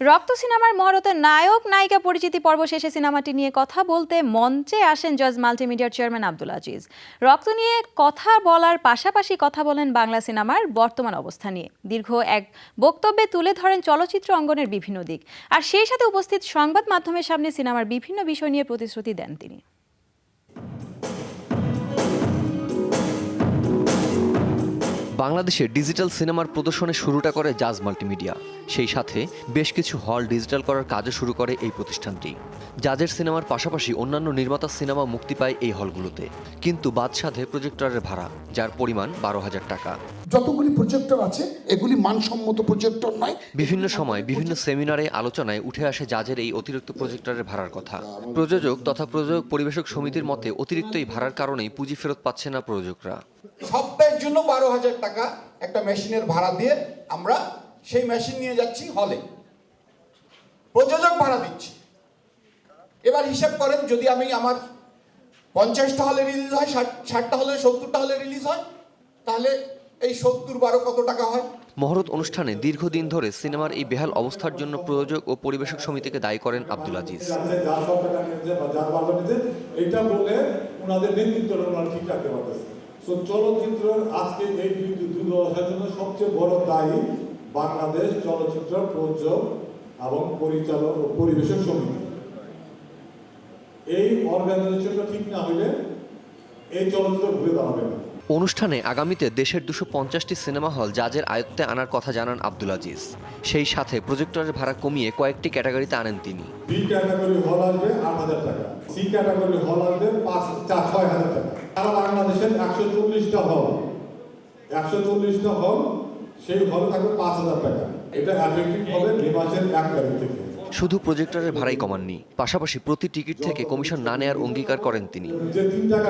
রক্ত সিনেমার মহরতের নায়ক, নায়িকা পরিচিতি পর্ব শেষে সিনেমাটি নিয়ে কথা বলতে মঞ্চে আসেন জজ মাল্টিমিডিয়ার চেয়ারম্যান আব্দুল আজিজ। রক্ত নিয়ে কথা বলার পাশাপাশি কথা বলেন বাংলা সিনেমার বর্তমান অবস্থা নিয়ে। দীর্ঘ এক বক্তব্যে তুলে ধরেন চলচ্চিত্র অঙ্গনের বিভিন্ন দিক। আর সেই সাথে উপস্থিত সংবাদ মাধ্যমের সামনে সিনেমার বিভিন্ন বিষয় নিয়ে প্রতিশ্রুতি দেন তিনি। বাংলাদেশে ডিজিটাল সিনেমার প্রদর্শনের শুরুটা করে জাজ মাল্টিমিডিয়া। সেই সাথে বেশ কিছু হল ডিজিটাল করার কাজও শুরু করে এই প্রতিষ্ঠানটি। জাজের সিনেমার পাশাপাশি অন্যান্য নির্মাতার সিনেমা মুক্তি পায় এই হলগুলোতে। কিন্তু বাদ সাধে প্রজেক্টরের ভাড়া যার পরিমাণ বারো হাজার টাকা। যতগুলি প্রজেক্টর আছে এগুলি মানসম্মত প্রজেক্টর নয়। বিভিন্ন সময় বিভিন্ন সেমিনারে আলোচনায় উঠে আসে জাজের এই অতিরিক্ত প্রজেক্টরের ভাড়ার কথা। প্রযোজক তথা প্রযোজক পরিবেশক সমিতির মতে অতিরিক্ত এই ভাড়ার কারণেই পুঁজি ফেরত পাচ্ছে না প্রযোজকরা। সপ্তাহের জন্য বারো হাজার টাকা একটা মেশিনের ভাড়া দিয়ে আমরা সেই মেশিন নিয়ে যাচ্ছি হলে প্রযোজক ভাড়া দিচ্ছি। এবার হিসাব করেন যদি আমি আমার পঞ্চাশটা হলে রিলিজ হয় ষাট ষাটটা হলে সত্তরটা হলে রিলিজ হয় তাহলে এই সত্তর বারো কত টাকা হয়? মহরত অনুষ্ঠানে দীর্ঘদিন ধরে সিনেমার এই বেহাল অবস্থার জন্য প্রযোজক ও পরিবেশক সমিতিকে দায়ী করেন আব্দুল আজিজ। এইটা বলে ওনাদের ঠিক রাখতে পারতেছে। তো চলচ্চিত্রের আজকে এই দুর্দশার জন্য সবচেয়ে বড় দায়ী বাংলাদেশ চলচ্চিত্র প্রযোজক এবং পরিচালক ও পরিবেশক সমিতি। এই অর্গানাইজেশনটা ঠিক না হলে এই চলচ্চিত্র ঘুরে দাঁড়াবে না। অনুষ্ঠানে আগামীতে দেশের দুশো পঞ্চাশটি সিনেমা হল জাজের আয়ত্তে আনার কথা জানান আব্দুল আজিজ। সেই সাথে প্রজেক্টরের ভাড়া কমিয়ে কয়েকটি ক্যাটাগরিতে আনেন তিনি। বি ক্যাটাগরি হল আসবে আট হাজার টাকা সি ক্যাটাগরি হল আসবে পাঁচ চার ছয় হাজার টাকা সারা বাংলাদেশের একশো চল্লিশটা হল। একশো চল্লিশটা হল সেই হলে থাকবে পাঁচ হাজার টাকা। এটা এফেক্টিভ হবে মে মাসের এক তারিখ থেকে। শুধু প্রজেক্টরের ভাড়াই কমাননি পাশাপাশি প্রতি টিকিট থেকে কমিশন না নেয়ার অঙ্গীকার করেন তিনি। যে তিন টাকা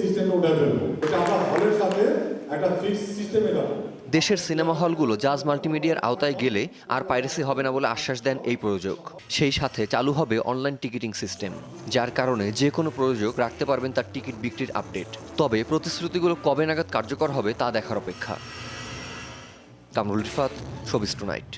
সিস্টেমে উঠে ফেলব এটা আমরা হলের সাথে দেশের সিনেমা হলগুলো জাজ মাল্টিমিডিয়ার আওতায় গেলে আর পাইরেসি হবে না বলে আশ্বাস দেন এই প্রযোজক। সেই সাথে চালু হবে অনলাইন টিকিটিং সিস্টেম, যার কারণে যে কোনো প্রযোজক রাখতে পারবেন তার টিকিট বিক্রির আপডেট। তবে প্রতিশ্রুতিগুলো কবে নাগাদ কার্যকর হবে তা দেখার অপেক্ষা। Kamrul Ifat showbiz tonight.